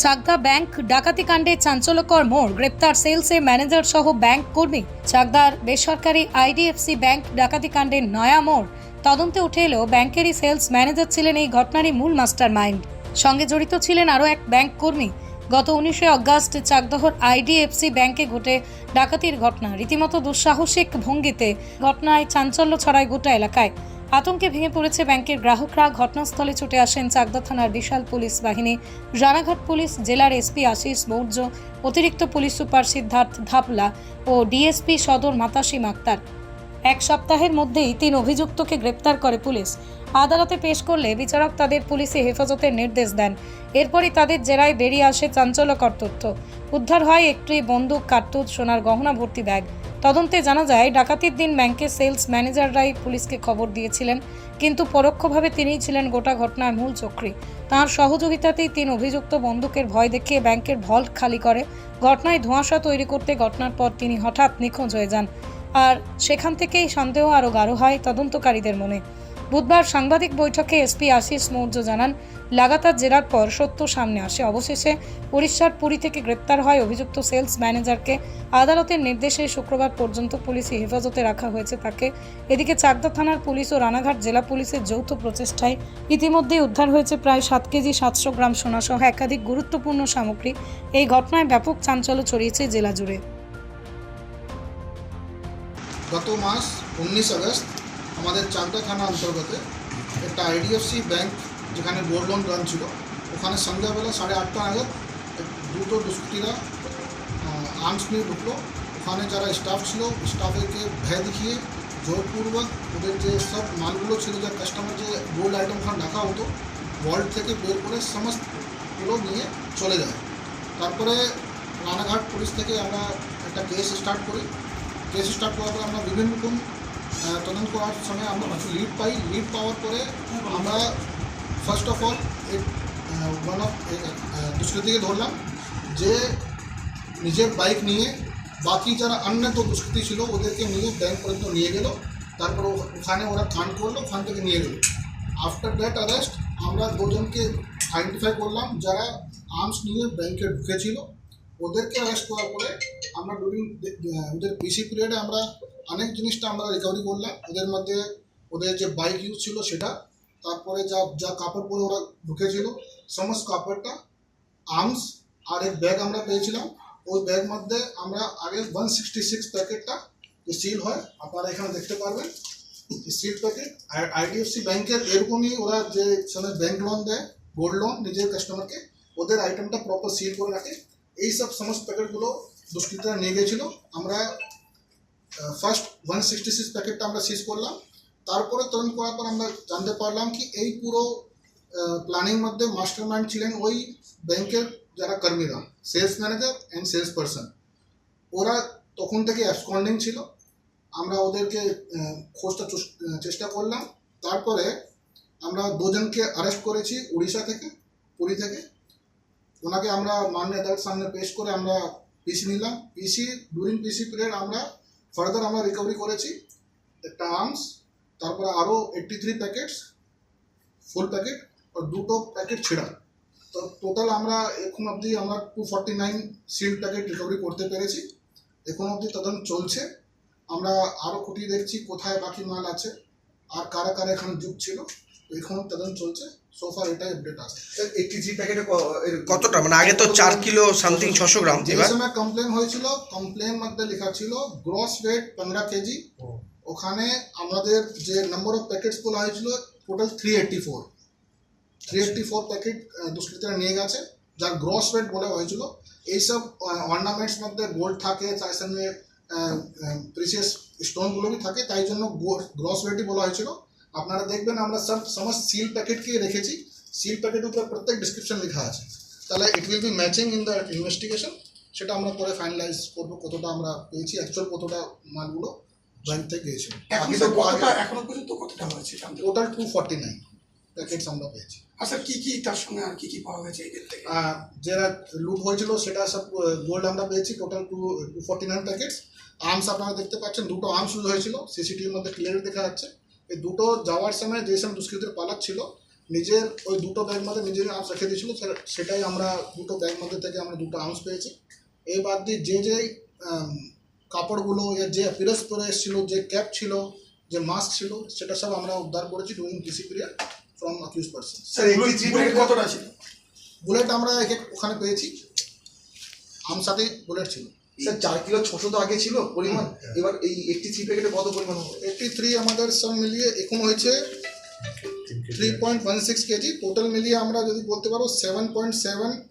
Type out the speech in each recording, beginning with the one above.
Chakdah bank ডাকাতি কাণ্ডে চাঞ্চল্যকর মোড়। গ্রেপ্তার সেলসে ম্যানেজার সহ ব্যাংক কর্মী। চাকদার বেসরকারি আইডিএফসি ব্যাংক ডাকাতি কাণ্ডের নয়া মোড়। তদন্তে উঠে এলো ব্যাংকেরই সেলস ম্যানেজার ছিলেন এই ঘটনারই মূল মাস্টার মাইন্ড সঙ্গে জড়িত ছিলেন আরও এক ব্যাংক কর্মী। গত উনিশে অগাস্ট চাকদহর আইডিএফসি ব্যাংকে ঘটে ডাকাতির ঘটনা। রীতিমতো দুঃসাহসিক ভঙ্গিতে ঘটনায় চাঞ্চল্য ছড়ায় গোটা এলাকায়। আতঙ্কে ভেঙে পড়েছে ব্যাংকের গ্রাহকরা। ঘটনাস্থলে ছুটে আসেন চাকদা থানার বিশাল পুলিশ বাহিনী। রানাঘাট পুলিশ, জেলার এসপি আশিস মৌর্য, অতিরিক্ত পুলিশ সুপার সিদ্ধার্থ ধাপলা ও ডিএসপি সদর মাতাসিম আক্তার এক সপ্তাহের মধ্যেই তিন অভিযুক্তকে গ্রেপ্তার করে পুলিশ। আদালতে পেশ করলে বিচারক তাদের পুলিশে হেফাজতের নির্দেশ দেন। এরপরই তাদের জেরায় বেরিয়ে আসে চাঞ্চল্যকর তথ্য। উদ্ধার হয় একটি বন্দুক, কার্তুজ, সোনার গহনা, ভর্তি ব্যাগ। তদন্তে জানা যায়, ডাকাতির দিন ব্যাংকের সেলস ম্যানেজাররাই পুলিশকে খবর দিয়েছিলেন, কিন্তু পরোক্ষভাবে তিনিই ছিলেন গোটা ঘটনার মূল চক্রী। তাঁর সহযোগিতাতেই তিন অভিযুক্ত বন্দুকের ভয় দেখিয়ে ব্যাংকের ভল্ট খালি করে। ঘটনায় ধোঁয়াশা তৈরি করতে ঘটনার পর তিনি হঠাৎ নিখোঁজ হয়ে যান। আর সেখান থেকেই সন্দেহ আরও গাঢ় হয় তদন্তকারীদের মনে। বুধবার সাংবাদিক বৈঠকে এসপি আশিস মৌর্য জানান, লাগাতার জেরার পর সত্য সামনে আসে। অবশেষে উড়িষ্যার পুরী থেকে গ্রেপ্তার হয় অভিযুক্ত সেলস ম্যানেজারকে। আদালতের নির্দেশে শুক্রবার পর্যন্ত পুলিশি হেফাজতে রাখা হয়েছে তাকে। এদিকে চাকদা থানার পুলিশ ও রানাঘাট জেলা পুলিশের যৌথ প্রচেষ্টায় ইতিমধ্যেই উদ্ধার হয়েছে প্রায় সাত কেজি সাতশো গ্রাম সোনাসহ একাধিক গুরুত্বপূর্ণ সামগ্রী। এই ঘটনায় ব্যাপক চাঞ্চল্য ছড়িয়েছে জেলা জুড়ে। গত মাস উনিশ আগস্ট আমাদের চাকদা থানা অন্তর্গতে একটা আইডিএফসি ব্যাংক যেখানে গোল্ড লোন রান ছিল, ওখানে সন্ধ্যাবেলা সাড়ে আটটা নাগাদ দুটো দুষ্কৃতীরা আর্মস নিয়ে ঢুকলো। ওখানে যারা স্টাফ ছিল স্টাফেরকে ভয় দেখিয়ে জোরপূর্বক ওদের যে সব মালগুলো ছিল, যে কাস্টমার যে গোল্ড আইটেম ওখানে রাখা হতো ওয়ার্ল্ড থেকে বের করে সমস্তগুলো নিয়ে চলে যায়। তারপরে রানাঘাট পুলিশ থেকে আমরা একটা কেস স্টার্ট করি। কেস স্টার্ট করার পরে আমরা বিভিন্ন রকম তদন্ত করার সময় আমরা লিড পাই। লিড পাওয়ার পরে আমরা first of all one of দুষ্কৃতীকে ধরলাম। যে নিজের বাইক নিয়ে বাকি যারা অন্য তো দুষ্কৃতী ছিল, ওদেরকে নিয়ে ব্যাংক পর্যন্ত নিয়ে গেল। তারপর ওখানে ওরা কান করল ওখান থেকে নিয়ে গেল। আফটার দ্যাট অ্যারেস্ট আমরা দুজনকে আইডেন্টিফাই করলাম, যারা আর্মস নিয়ে ব্যাংকে ঢুকেছিল। ওদেরকে অ্যারেস্ট করার পরে আমরা ডুরিং ওদের পিসি পিরিয়ডে আমরা অনেক জিনিসটা আমরা রিকভারি করলাম। ওদের মধ্যে ওদের যে বাইক ইউজ ছিল সেটা, তারপরে যা যা কাপড় পরে ওরা ঢুকেছিল, সমস্ত কাপড়টা আর্মস আর এক ব্যাগ আমরা পেয়েছিলাম। ওই ব্যাগ মধ্যে আমরা আগে ওয়ান সিক্সটি সিক্স প্যাকেটটা যে সিল হয়, আপনারা এখানে দেখতে পারবেন। সিল প্যাকেট আর আইডিএফসি ব্যাংকের এরকমই ওরা যে ব্যাংক লোন দেয় গোল্ড লোন নিজের কাস্টমারকে ওদের আইটেমটা প্রপার সিল করে রাখে। এই সব সমস্ত প্যাকেটগুলো দুষ্কৃতীরা নিয়ে গেছিল আমরা ফার্স্ট ওয়ান সিক্সটি সিক্স প্যাকেটটা আমরা সিজ করলাম। তারপরে তদন্ত করার পর আমরা জানতে পারলাম কি এই পুরো প্ল্যানিং মধ্যে মাস্টার মাইন্ড ছিলেন ওই ব্যাংকের যারা কর্মীরা sales manager and sales person ওরা তখন থেকে অ্যাবসকন্ডিং ছিল। আমরা ওদেরকে খোঁজটা চেষ্টা করলাম। তারপরে আমরা দুজনকে অ্যারেস্ট করেছি উড়িষ্যা থেকে, পুরী থেকে। ওনাকে আমরা মাননীয় আদালত সামনে পেশ করে আমরা পিসি নিলাম। পিসি ডুরিং পিসি পিরিয়ড আমরা ফার্দার আমরা রিকভারি করেছি। একটা আর্মস তারপরে আরও eighty three packets full packet আর দুটো প্যাকেট ছেঁড়া। তো টোটাল আমরা এখন অবধি আমরা two forty nine seal packet recovery করতে পেরেছি। এখন অবধি তদন্ত চলছে। আমরা আরও খুঁটিয়ে দেখছি কোথায় বাকি মাল আছে, আর কারা কারা এখানে যুগ ছিল। তো এখনও তদন্ত চলছে সোফার এটাই আপডেট আছে। এইটটি থ্রি প্যাকেটে ক- কতটা? মানে আগে তো চার কিলো সামথিং ছশো গ্রাম যে সময় কমপ্লেন হয়েছিল কমপ্লেন মধ্যে লেখা ছিল গ্রস ওয়েট পনেরো কেজি। ওখানে আমাদের যে নাম্বার অফ প্যাকেটস বলা হয়েছিল total three eighty four three eighty four packet দুষ্কৃতীরা নিয়ে গেছে যার গ্রস ওয়েট বলা হয়েছিল। এইসব অর্নামেন্টস মধ্যে গোল্ড থাকে তার সঙ্গে প্রিসিয়াস স্টোনগুলো থাকে তাই জন্য গ্রস ওয়েটই বলা হয়েছিল। আপনারা দেখবেন আমরা সব সমস্ত সিল প্যাকেটকে রেখেছি। সিল প্যাকেট উপরে প্রত্যেক ডিসক্রিপশন লেখা আছে। তাহলে it will be matching in the investigation সেটা আমরা পরে ফাইনালাইজ করব কতটা আমরা পেয়েছি অ্যাকচুয়াল কতটা মালগুলো ব্যাংক থেকে গিয়েছিল এখনও পর্যন্ত কতটা হয়েছে total two forty nine packets আমরা পেয়েছি। আচ্ছা কি কি তার সঙ্গে আর কি কি পাওয়া গেছে এদের থেকে? যেটা লুট হয়েছিল সেটা সব গোল্ড আমরা পেয়েছি। Total two two forty nine packets arms আপনারা দেখতে পাচ্ছেন দুটো আর্মস ইউজ হয়েছিল। সিসিটিভির মধ্যে ক্লিয়ার দেখা যাচ্ছে। এই দুটো যাওয়ার সময় যে সব দুষ্কৃতীর পালাক ছিল নিজের ওই দুটো ব্যাগ মধ্যে নিজের আর্মস রেখে দিয়েছিল সেটাই আমরা দুটো ব্যাগ মধ্যে থেকে আমরা দুটো আর্মস পেয়েছি। এই বাদ দিয়ে যে যে কাপড়গুলো যে পিরস পরে এসেছিল যে ক্যাপ ছিল যে মাস্ক ছিল সেটা সব আমরা উদ্ধার করেছি doing PC period from accuse person কতটা ছিল? বুলেট আমরা এক এক ওখানে পেয়েছি। আমার সাথে বুলেট ছিল। স্যার চার কিলো ছশো তো আগে ছিল পরিমাণ। এবার এই একটি চিপ প্যাকেটে কত পরিমাণ হবে? এইটটি থ্রি আমাদের সব মিলিয়ে এখন হয়েছে three point one six KG. Total মিলিয়ে আমরা যদি বলতে পারো সেভেন পয়েন্ট সেভেন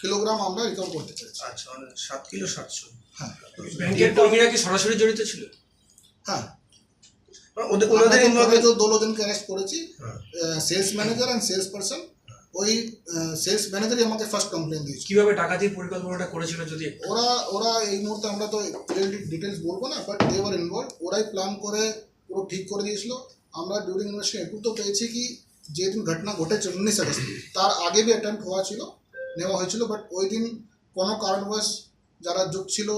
কিলোগ্রাম আমরা রিকভার করতে চাইছি। আচ্ছা মানে সাত কিলো সাতশো। হ্যাঁ। ব্যাংকের কর্মীরা কি সরাসরি জড়িত ছিল? হ্যাঁ। ওদের involvement- পরে তো অ্যারেস্ট করেছি। হ্যাঁ। Sales manager and sales person ওই সেলস ম্যানেজারই আমাকে ফার্স্ট কমপ্লেন দিয়েছে। কীভাবে ডাকাতির পরিকল্পনাটা করেছিল যদি ওরা ওরা এই মুহূর্তে আমরা তো ডিটেলস বলব না বাট দে ওয়ার ইনভলভ ওরাই প্ল্যান করে পুরো ঠিক করে দিয়েছিল। আমরা ডিউরিং ইনভেস্টিগেশন একটু তো পেয়েছি কি যেদিন ঘটনা ঘটেছে উনিশ আগস্ট। তার আগে বি অ্যাটেম্প হওয়া ছিল নেওয়া হয়েছিল বাট ওই দিন কোনো কারণবশ যারা যোগ ছিল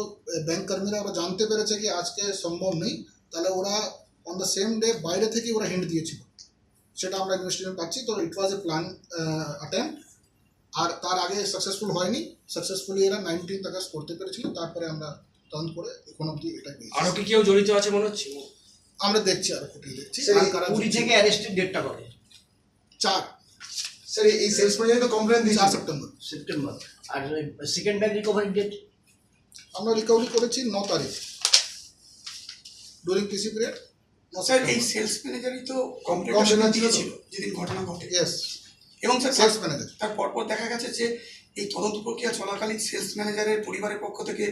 ব্যাংক কর্মীরা ওরা জানতে পেরেছে কি আজকে সম্ভব নেই। তাহলে ওরা অন দ্য সেম ডে বাইরে থেকে ওরা হিন্ট দিয়েছিল। সেটা আমরা ইনভেস্টিগেশন পাচ্ছি। তো ইট ওয়াজ এ প্ল্যান অ্যাটেম্প আর তার আগে সাকসেসফুল হয়নি। সাকসেসফুলি এরা নাইনটিন আগস্ট করতে পেরেছিল। তারপরে আমরা টার্ন করে এখন অব্দি এটা পেয়েছি। আরও কি কেউ জড়িত আছে মনে হচ্ছে? আমরা দেখছি আরও ফুটিয়ে দেখছি। থেকে অ্যারেস্টের ডেটটা কত চার। স্যার এই সেলস ম্যানেজার তো কমপ্লেন দিয়েছে। চার সেপ্টেম্বর সেপ্টেম্বর আর সেকেন্ড ব্যাগ রিকভারি ডেট আমরা রিকভারি করেছি ন তারিখ। ডুরিং টিসি পিরিয়ড স্যার এই সেলস ম্যানেজারই তো কমপ্লেন দিয়েছিল যেদিন ঘটনা ঘটে। এবং স্যার সেলস ম্যানেজার তার পরপর দেখা গেছে যে এই তদন্ত প্রক্রিয়া চলাকালীন সেলস ম্যানেজারের পরিবারের পক্ষ থেকে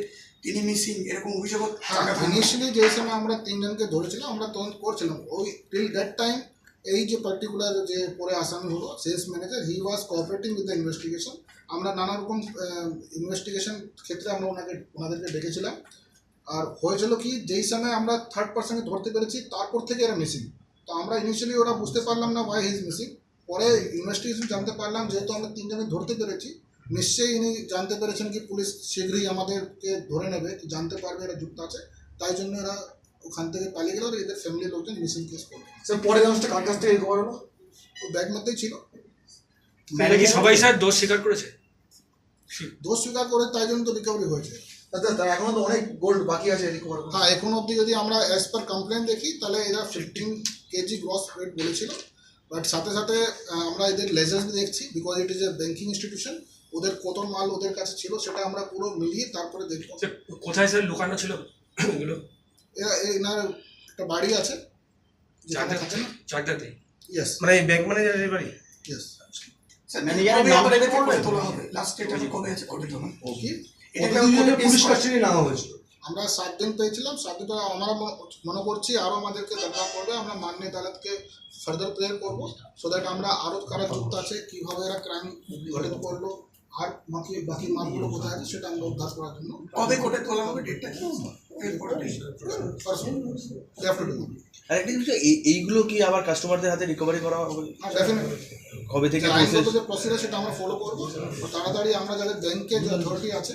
তিনি মিসিং এরকম অভিযোগ হ্যাঁ ইনিশিয়ালি যে সময় আমরা তিনজনকে ধরেছিলাম আমরা তদন্ত করছিলাম। ওই টিল দ্যাট টাইম এই যে পার্টিকুলার যে পরে আসামি হলো sales manager he was cooperating with the investigation আমরা নানা রকম ইনভেস্টিগেশন ক্ষেত্রে আমরা ওনাকে ওনাদেরকে ডেকেছিলাম। আর হয়েছিল কি যেই সময় আমরা থার্ড পার্সনকে ধরতে পেরেছি তারপর থেকে এরা মিসিং তো আমরা ইনিশিয়ালি ওরা বুঝতে পারলাম না ওয়াই হিজ মিসিং পরে ইনভেস্টিগেশন জানতে পারলাম যেহেতু আমরা তিনজনে ধরতে পেরেছি নিশ্চয়ই ইনি জানতে পেরেছেন কি পুলিশ শীঘ্রই আমাদেরকে ধরে নেবে কি জানতে পারবে এরা যুক্ত আছে। তাই জন্য এরা ওখান থেকে পালিয়ে গেল আর এদের ফ্যামিলির লোকজন মিসিং কেস করবে স্যার পরের অংশটা কার কাছ থেকে রিকভার হলো? ও ব্যাগ মধ্যেই ছিল। কি সবাই স্যার দোষ স্বীকার করেছে? দোষ স্বীকার করে তাই জন্য তো রিকভারি হয়েছে। এখনও তো অনেক গোল্ড বাকি আছে রিকভার হ্যাঁ এখন অবধি যদি আমরা অ্যাজ পার কমপ্লেন দেখি তাহলে এরা ফিফটিন কেজি গ্রস ওয়েট বলেছিল। বাট সাথে সাথে আমরা এদের লেজার্স দেখছি because it is a banking institution ওদের কত মাল ওদের কাছে ছিল সেটা আমরা পুরো মিলিয়ে তারপরে দেখব। কোথায় স্যার লুকানো ছিল এগুলো? এরা এনার একটা বাড়ি আছে যেখানে থাকে না? চাকদাতে? ইয়েস মানে ব্যাংক ম্যানেজারের বাড়ি? ইয়েস স্যার ম্যানেজারের কবে নাম বলবেন? তোলা হবে। লাস্ট ডেট আমি কবে আছে কোর্টে তোলা ওকে পুলিশ পুলিশ কাস্টডি নেওয়া হয়েছিল আমরা সাত দিন পেয়েছিলাম সাত দিন পরে আমরা মনে- মনে করছি আরও আমাদেরকে দেখা করবে আমরা মাননীয় আদালতকে ফার্দার প্রেয়ার করব সো দ্যাট আমরা আরও কারা যুক্ত আছে কীভাবে এরা ক্রাইম ঘটিত করল আর বাকি বাকি মালগুলো কোথায় আছে সেটা আমরা উদ্ধার করার জন্য। কবে কোর্টে তোলা হবে ডেটটা এইগুলো কি আবার কাস্টমারদের হাতে রিকভারি করা হবে? ডেফিনেটলি কবে থেকে সেটা আমরা ফলো করব। তাড়াতাড়ি আমরা যাদের ব্যাংকে যে অথরিটি আছে